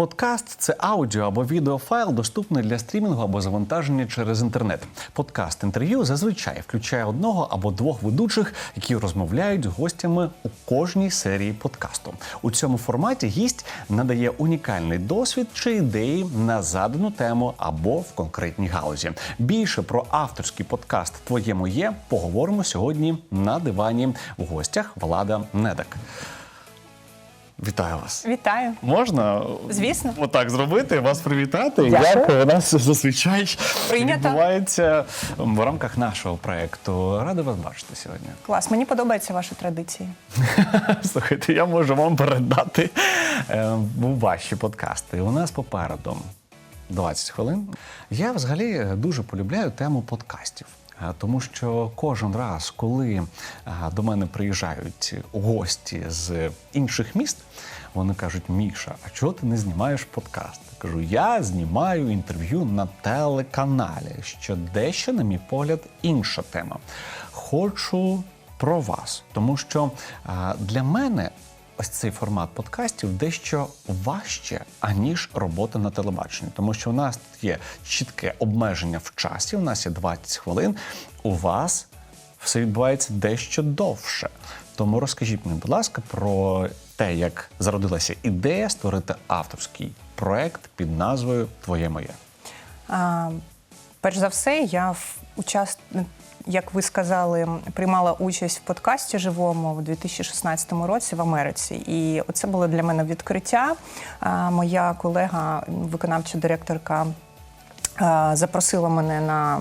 Подкаст це аудіо або відеофайл, доступний для стрімінгу або завантаження через інтернет. Подкаст інтерв'ю зазвичай включає одного або двох ведучих, які розмовляють з гостями у кожній серії подкасту. У цьому форматі гість надає унікальний досвід чи ідеї на задану тему або в конкретній галузі. Більше про авторський подкаст Твоє моє поговоримо сьогодні на дивані в гостях Влада Недак. Вітаю вас. Вітаю. Можна Звісно. отак зробити, вас привітати. Дякую. Як у нас зазвичай Прийнято. відбувається в рамках нашого проекту. Радий вас бачити сьогодні. Клас, мені подобаються ваші традиції. Слухайте, я можу вам передати е, ваші подкасти. У нас попереду 20 хвилин. Я взагалі дуже полюбляю тему подкастів. Е, Тому що кожен раз, коли е, до мене приїжджають гості з інших міст, вони кажуть: Міша, а чого ти не знімаєш подкаст? Кажу, я знімаю інтерв'ю на телеканалі, що дещо, на мій погляд, інша тема. Хочу про вас, тому що для мене ось цей формат подкастів дещо важче, аніж робота на телебаченні, тому що у нас є чітке обмеження в часі. У нас є 20 хвилин. У вас все відбувається дещо довше. Тому розкажіть мені, будь ласка, про те, як зародилася ідея створити авторський проект під назвою Твоє моє. А, перш за все, я в учас... як ви сказали, приймала участь в подкасті живому в 2016 році в Америці. І це було для мене відкриття. Моя колега, виконавча директорка. Запросила мене на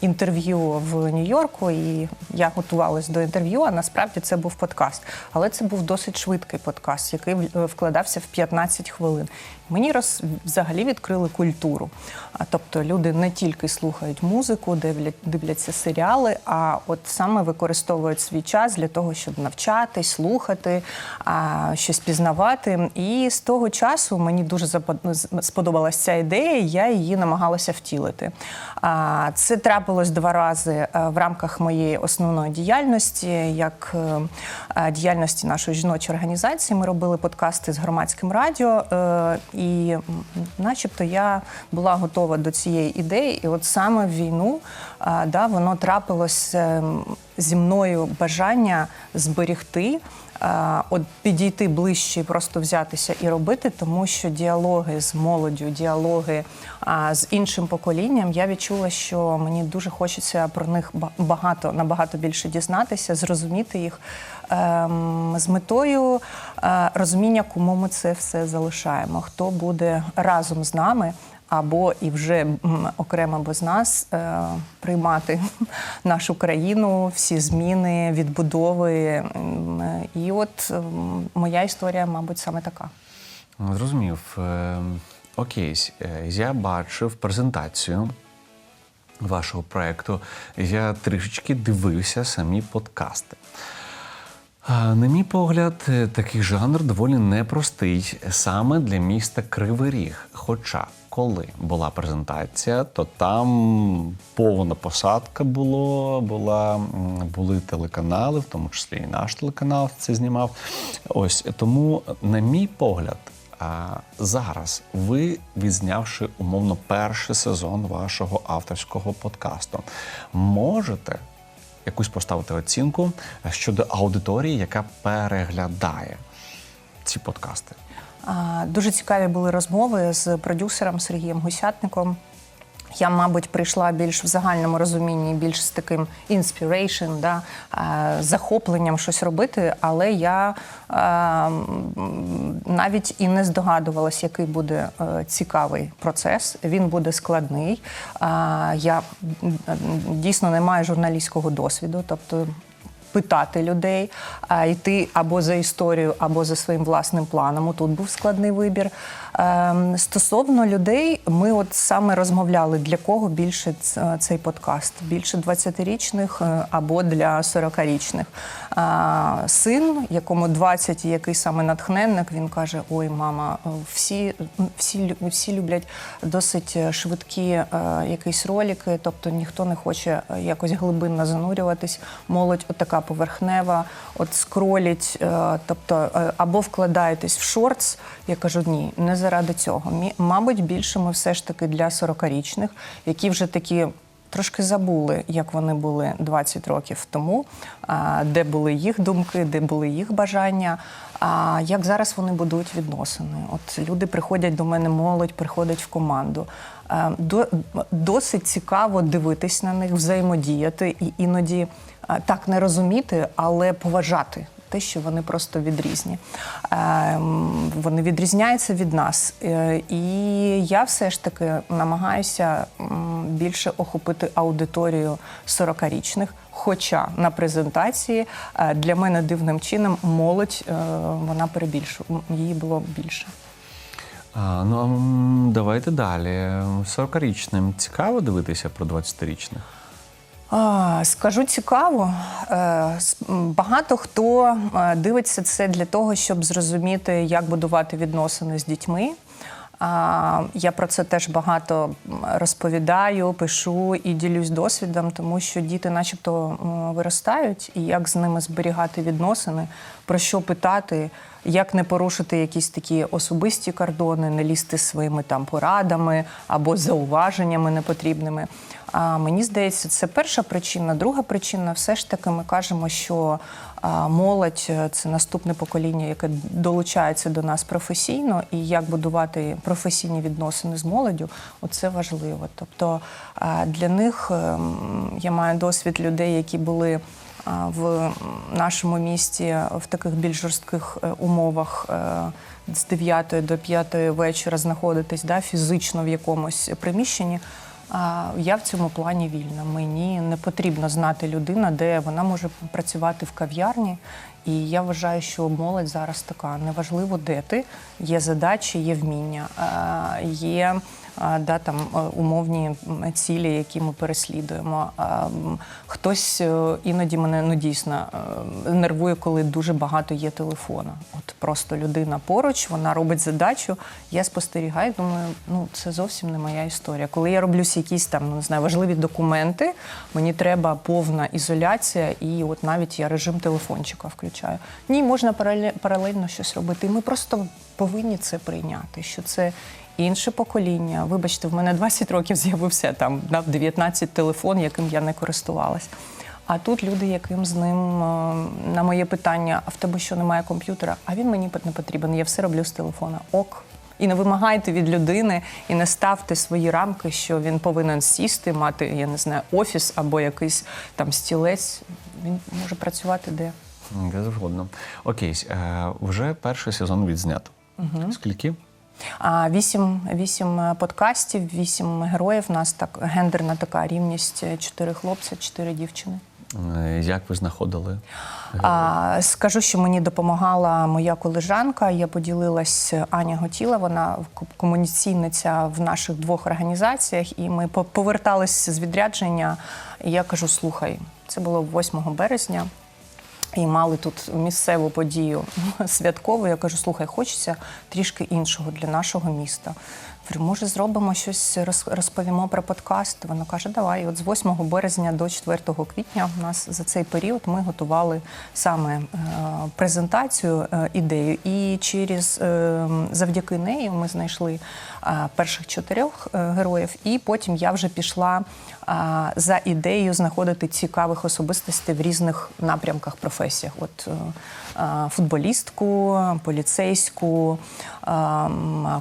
інтерв'ю в Нью-Йорку, і я готувалась до інтерв'ю. А насправді це був подкаст. Але це був досить швидкий подкаст, який вкладався в 15 хвилин. Мені роз взагалі відкрили культуру. А, Тобто люди не тільки слухають музику, дивлять, дивляться серіали, а от саме використовують свій час для того, щоб навчатись, слухати, щось пізнавати. І з того часу мені дуже сподобалася ця ідея, я її намагалася втілити. Це трапилось два рази е, в рамках моєї основної діяльності, як е, е, діяльності нашої жіночої організації. Ми робили подкасти з громадським радіо, і начебто я була готова до цієї ідеї. І от саме в війну да, воно трапилось е, зі мною бажання зберегти. е, От підійти ближче, і просто взятися і робити, тому що діалоги з молоддю, діалоги а, з іншим поколінням, я відчула, що мені дуже хочеться про них багато набагато більше дізнатися, зрозуміти їх ем, з метою е, розуміння, кому ми це все залишаємо, хто буде разом з нами. Або і вже окремо без нас е, приймати нашу країну, всі зміни, відбудови. Е, І от ем, моя історія, мабуть, саме така. Зрозумів. Е, Окей, е, я бачив презентацію вашого проєкту. Я трішечки дивився самі подкасти. На мій погляд, е, такий жанр доволі непростий саме для міста Кривий Ріг. Хоча, коли була презентація, то там повна посадка було, була, були телеканали, в тому числі і наш телеканал це знімав. Ось тому, на мій погляд, зараз ви, відзнявши умовно перший сезон вашого авторського подкасту, можете якусь поставити оцінку щодо аудиторії, яка переглядає ці подкасти. Дуже цікаві були розмови з продюсером Сергієм Гусятником. Я, мабуть, прийшла більш в загальному розумінні, більш з таким inspiration, да, захопленням щось робити, але я навіть і не здогадувалась, який буде е, цікавий процес. Він буде складний. Я дійсно не маю журналістського досвіду, тобто питати людей, а йти або за історію, або за своїм власним планом. Тут був складний вибір. Ем, Стосовно людей, ми от саме розмовляли, для кого більше цей подкаст? Більше 20-річних е, або для 40-річних. Син, якому 20, і який саме натхненник, він каже: Ой, мама, е, всі, всі, всі люблять досить е, швидкі е, якісь ролики, тобто ніхто не хоче е, якось глибинно занурюватись. Молодь отака поверхнева, от скролять, е, тобто е, або вкладаєтесь в шортс. Я кажу, ні, не заради цього. Мабуть, більше ми все ж таки для 40-річних, які вже такі. Трошки забули, як вони були 20 років тому, де були їх думки, де були їх бажання. А як зараз вони будують відносини? От люди приходять до мене, молодь приходить в команду. До- Досить цікаво дивитись на них, взаємодіяти і іноді так не розуміти, але поважати те, що вони просто відрізні. Ем, Вони відрізняються від нас. Е, І я все ж таки намагаюся більше охопити аудиторію 40-річних. Хоча на презентації е, для мене дивним чином молодь е, вона перебільшує, її було більше. А, ну, давайте далі. 40-річним цікаво дивитися про 20-річних? Скажу цікаво. Е, Багато хто е, дивиться це для того, щоб зрозуміти, як будувати відносини з дітьми. Я про це теж багато розповідаю, пишу і ділюсь досвідом, тому що діти, начебто, виростають, і як з ними зберігати відносини, про що питати, як не порушити якісь такі особисті кордони, не лізти своїми там порадами або зауваженнями непотрібними. А мені здається, це перша причина. Друга причина все ж таки ми кажемо, що молодь е, це наступне покоління, яке долучається до нас професійно, і як будувати професійні відносини з молоддю, оце важливо. Тобто для них ем, я маю досвід людей, які були. В нашому місті в таких більш жорстких е, умовах е, з 9 до 5 вечора знаходитись да, фізично в якомусь приміщенні. Я в цьому плані вільна. Мені не потрібно знати людина, де вона може працювати в кав'ярні. І я вважаю, що молодь зараз така. Неважливо, де ти. Є задачі, є вміння, а, є да, там, е, умовні цілі, які ми переслідуємо. Хтось е, іноді мене ну, дійсно е, нервує, коли дуже багато є телефона. От просто людина поруч, вона робить задачу. Я спостерігаю, думаю, ну це зовсім не моя історія. Коли я роблю якісь там ну, не знаю, важливі документи, мені треба повна ізоляція, і от навіть я режим телефончика включаю. Ні, можна паралельно щось робити. І ми просто повинні це прийняти, що це. Інше покоління. Вибачте, в мене 20 років з'явився там на 19 телефон, яким я не користувалась. А тут люди, яким з ним е, на моє питання, а в тебе що немає комп'ютера? А він мені не потрібен. Я все роблю з телефона. Ок. І не вимагайте від людини, і не ставте свої рамки, що він повинен сісти, мати, я не знаю, офіс або якийсь там стілець. Він може працювати де. Згодна. Окей, е, вже перший сезон відзнято. Скільки? А вісім, вісім е, подкастів, вісім героїв. У нас так гендерна така рівність: е, чотири хлопця, чотири дівчини. Е, Як ви знаходили? А, скажу, що мені допомагала моя колежанка. Я поділилась Аня Готіла. Вона ко- комуніційниця в наших двох організаціях, і ми по- повертались з відрядження. І я кажу: слухай, це було 8 березня. І мали тут місцеву подію святкову. Я кажу, слухай, хочеться трішки іншого для нашого міста. Говорю, може, зробимо щось, роз- розповімо про подкаст. Вона каже, давай. І от з 8 березня до 4 квітня у нас за цей період ми готували саме е, презентацію, е, ідею. І через е, завдяки неї ми знайшли перших чотирьох е, героїв, і потім я вже пішла е, за ідеєю знаходити цікавих особистостей в різних напрямках професіях. От е, е, футболістку, поліцейську, е,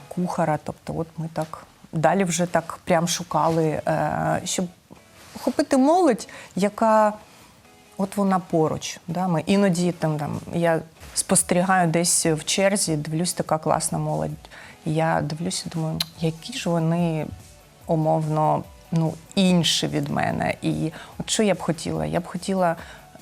кухара. Тобто, от ми так далі вже так прям шукали, е, щоб охопити молодь, яка от вона поруч. Да? Ми іноді там, там я спостерігаю десь в черзі, дивлюсь, така класна молодь. Я дивлюся, думаю, які ж вони умовно ну, інші від мене. І от що я б хотіла? Я б хотіла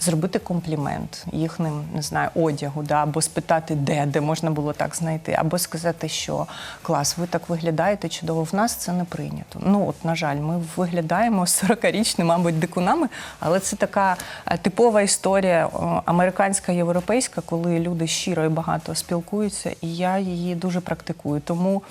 зробити комплімент їхнім, не знаю, одягу, да, або спитати, де, де можна було так знайти, або сказати, що клас, ви так виглядаєте чудово. В нас це не прийнято. Ну от, на жаль, ми виглядаємо 40-річними, мабуть, дикунами, але це така е, типова історія американська, європейська, коли люди щиро і багато спілкуються, і я її дуже практикую. Тому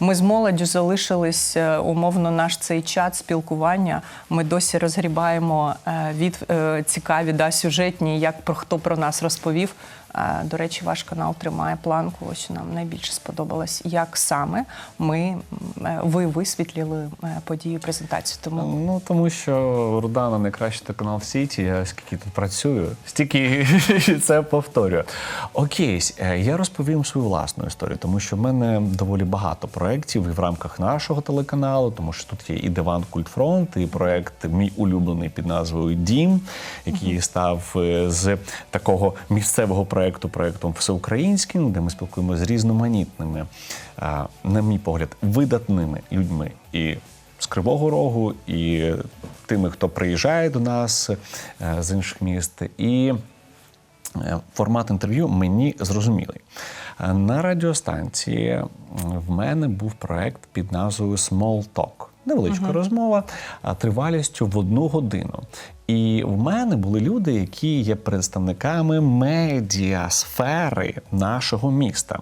ми з молоддю залишились е, умовно наш цей чат спілкування. Ми досі розгрібаємо е, від е, цікаві да, сюжетні, як про хто про нас розповів. Е, До речі, ваш канал тримає планку. Ось нам найбільше сподобалось, як саме ми е, ви висвітлили е, подію презентацію. Тому Ну тому що Рудана найкращий телеканал в світі. Я скільки тут працюю, стільки це повторюю. Окей, я розповім свою власну історію, тому що в мене доволі багато проєктів і в рамках нашого телеканалу, тому що тут є і Диван Культфронт, і проєкт мій улюблений під назвою Дім, який став з такого місцевого проєкту проєктом всеукраїнським, де ми спілкуємося з різноманітними, на мій погляд, видатними людьми. І з Кривого Рогу, і тими, хто приїжджає до нас е, з інших міст. І е, формат інтерв'ю мені зрозумілий. Е, На радіостанції в мене був проект під назвою Small Talk. Невеличка розмова а, тривалістю в одну годину. І в мене були люди, які є представниками медіа сфери нашого міста,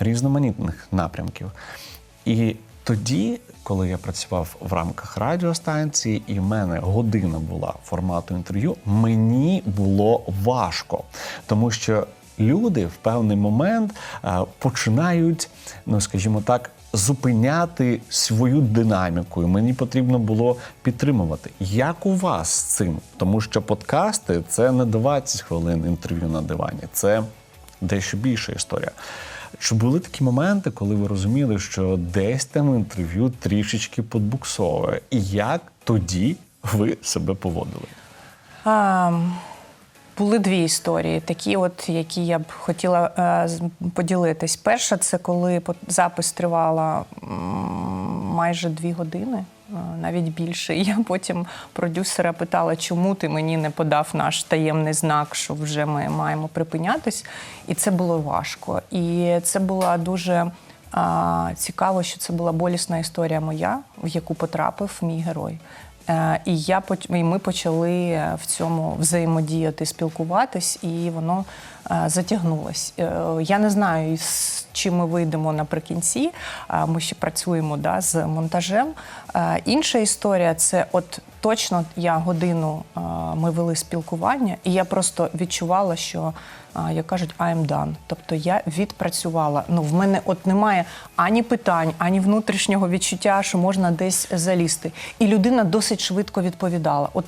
різноманітних напрямків. І тоді, коли я працював в рамках радіостанції, і в мене година була формату інтерв'ю, мені було важко, тому що люди в певний момент е, починають, ну скажімо так. Зупиняти свою динаміку, і мені потрібно було підтримувати. Як у вас з цим? Тому що подкасти це не 20 хвилин інтерв'ю на дивані, це дещо більша історія. Чи були такі моменти, коли ви розуміли, що десь там інтерв'ю трішечки подбуксовує? І як тоді ви себе поводили? А, були дві історії, такі, от, які я б хотіла е, поділитись. Перша це коли запис тривала майже дві години, е, навіть більше. Я потім продюсера питала, чому ти мені не подав наш таємний знак, що вже ми маємо припинятись. І це було важко. І це була дуже. А, цікаво, що це була болісна історія моя, в яку потрапив мій герой. Е, І я і ми почали е, в цьому взаємодіяти, спілкуватись, і воно е, затягнулось. Я не знаю, з чим ми вийдемо наприкінці. Ми ще працюємо да, з монтажем. Е, Інша історія це от точно я годину е, ми вели спілкування, і я просто відчувала, що а, як кажуть, I'm done. Тобто я відпрацювала. Ну, в мене от немає ані питань, ані внутрішнього відчуття, що можна десь залізти. І людина досить швидко відповідала. От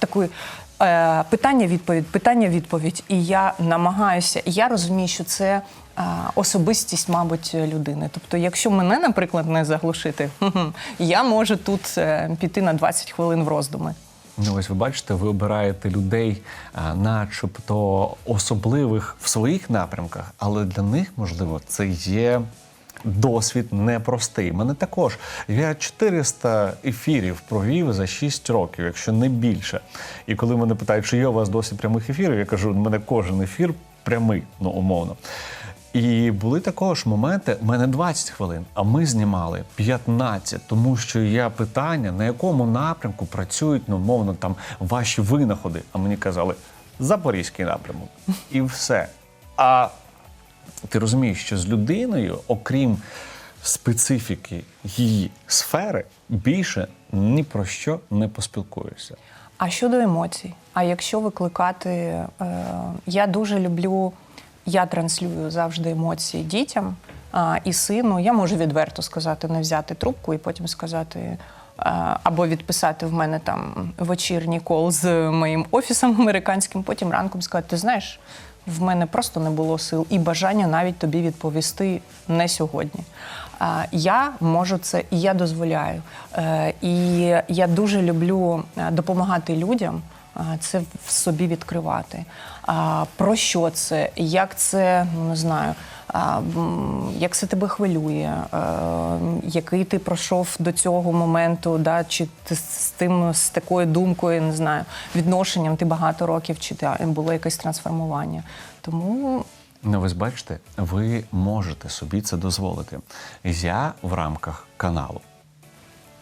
е, питання-відповідь, питання-відповідь. І я намагаюся, я розумію, що це. Особистість, мабуть, людини. Тобто, якщо мене, наприклад, не заглушити, я можу тут е, піти на 20 хвилин в роздуми. Ну, ось ви бачите, ви обираєте людей, начебто особливих в своїх напрямках, але для них, можливо, це є досвід непростий. Мене також я 400 ефірів провів за 6 років, якщо не більше. І коли мене питають, чи є у вас досвід прямих ефірів, я кажу, у мене кожен ефір прямий, ну умовно. І були також моменти, в мене 20 хвилин, а ми знімали 15, тому що я питання, на якому напрямку працюють, ну, мовно, там ваші винаходи. А мені казали Запорізький напрямок. І все. А ти розумієш, що з людиною, окрім специфіки її сфери, більше ні про що не поспілкуєшся. А щодо емоцій, а якщо викликати, е, я дуже люблю, я транслюю завжди емоції дітям а, і сину. Я можу відверто сказати, не взяти трубку і потім сказати. е, Або відписати в мене там вечірній кол з моїм офісом американським, потім ранком сказати, ти знаєш, в мене просто не було сил і бажання навіть тобі відповісти не сьогодні. Я можу це і я дозволяю. Е, І я дуже люблю е, допомагати людям. Це в собі відкривати. Про що це? Як це, ну не знаю, як це тебе хвилює, е, який ти пройшов до цього моменту, да, чи ти з тим з такою думкою, не знаю, відношенням ти багато років, чи було якесь трансформування. Тому Ну, ви бачите, ви можете собі це дозволити. Я в рамках каналу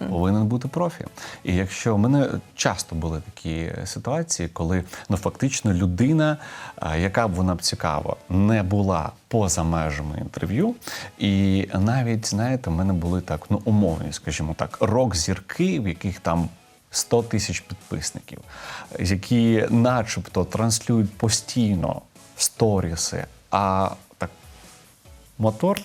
повинен бути профі. І якщо в мене часто були такі ситуації, коли ну фактично людина, яка б вона б цікава, не була поза межами інтерв'ю, і навіть знаєте, в мене були так ну умовні, скажімо так, рок-зірки, в яких там. 100 тисяч підписників, які начебто транслюють постійно сторіси, а так мотор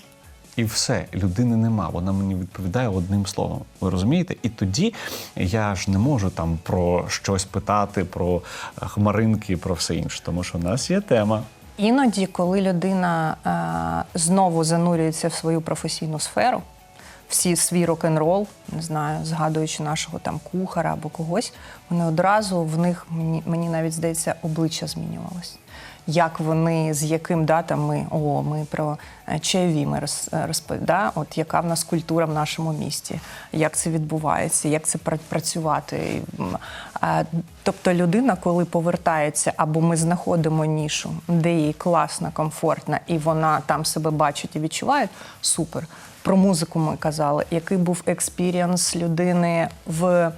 і все, людини нема. Вона мені відповідає одним словом. Ви розумієте? І тоді я ж не можу там про щось питати, про е, хмаринки, про все інше, тому що в нас є тема. Іноді, коли людина е, знову занурюється в свою професійну сферу, всі свій рок-н-рол, не знаю, згадуючи нашого там кухара або когось, вони одразу в них мені, мені навіть здається, обличчя змінювалось. Як вони, з яким датами, о, ми про е, чайові ми роз- розповідаємо, от яка в нас культура в нашому місті, як це відбувається, як це пра- працювати. Тобто людина, коли повертається, або ми знаходимо нішу, де їй класно, комфортно, і вона там себе бачить і відчуває, супер. Про музику ми казали, який був експірієнс людини в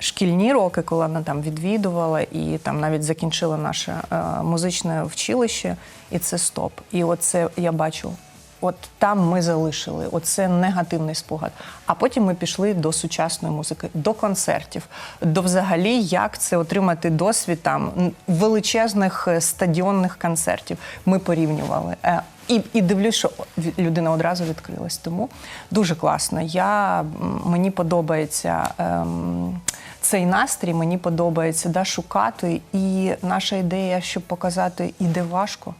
шкільні роки, коли вона там відвідувала і там навіть закінчила наше е, музичне вчилище, і це стоп. І оце я бачу. От там ми залишили оце негативний спогад. А потім ми пішли до сучасної музики, до концертів, до взагалі, як це отримати досвід там величезних е, стадіонних концертів. Ми порівнювали. Е, І, і дивлюсь, що людина одразу відкрилась. Тому дуже класно. Я, мені подобається ем, цей настрій, мені подобається да, шукати. І наша ідея, щоб показати, іде важко.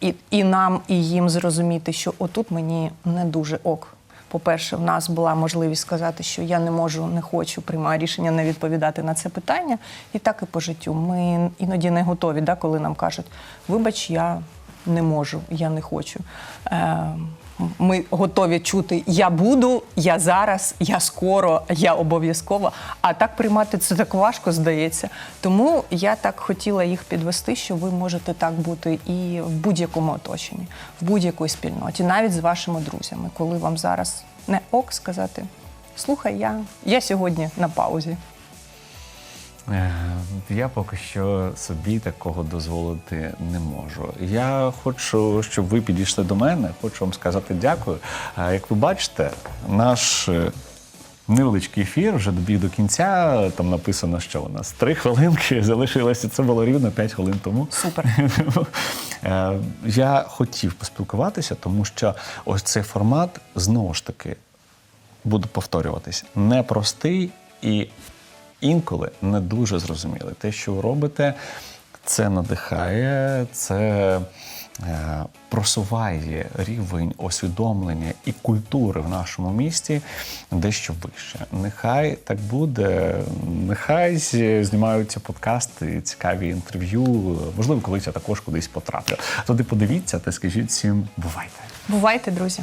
І, і нам, і їм зрозуміти, що отут мені не дуже ок. По-перше, в нас була можливість сказати, що я не можу, не хочу, приймаю рішення не відповідати на це питання. І так і по життю. Ми іноді не готові, да, коли нам кажуть, вибач, я не можу, я не хочу. Е, ми готові чути Я буду, я зараз, я скоро, я обов'язково. А так приймати це так важко, здається. Тому я так хотіла їх підвести, що ви можете так бути і в будь-якому оточенні, в будь-якій спільноті, навіть з вашими друзями, коли вам зараз не ок сказати. Слухай, я, я сьогодні на паузі. Я поки що собі такого дозволити не можу. Я хочу, щоб ви підійшли до мене. Хочу вам сказати дякую. Як ви бачите, наш е, невеличкий ефір вже добіг до кінця. Там написано, що у нас три хвилинки залишилося. Це було рівно п'ять хвилин тому. Супер. Е, Я хотів поспілкуватися, тому що ось цей формат знову ж таки буду повторюватись, непростий і інколи не дуже зрозумілий. Те, що ви робите, це надихає, це е, просуває рівень усвідомлення і культури в нашому місті дещо вище. Нехай так буде, нехай знімаються подкасти, цікаві інтерв'ю. Можливо, колись я також кудись потраплю. Туди подивіться та скажіть всім бувайте. Бувайте, друзі.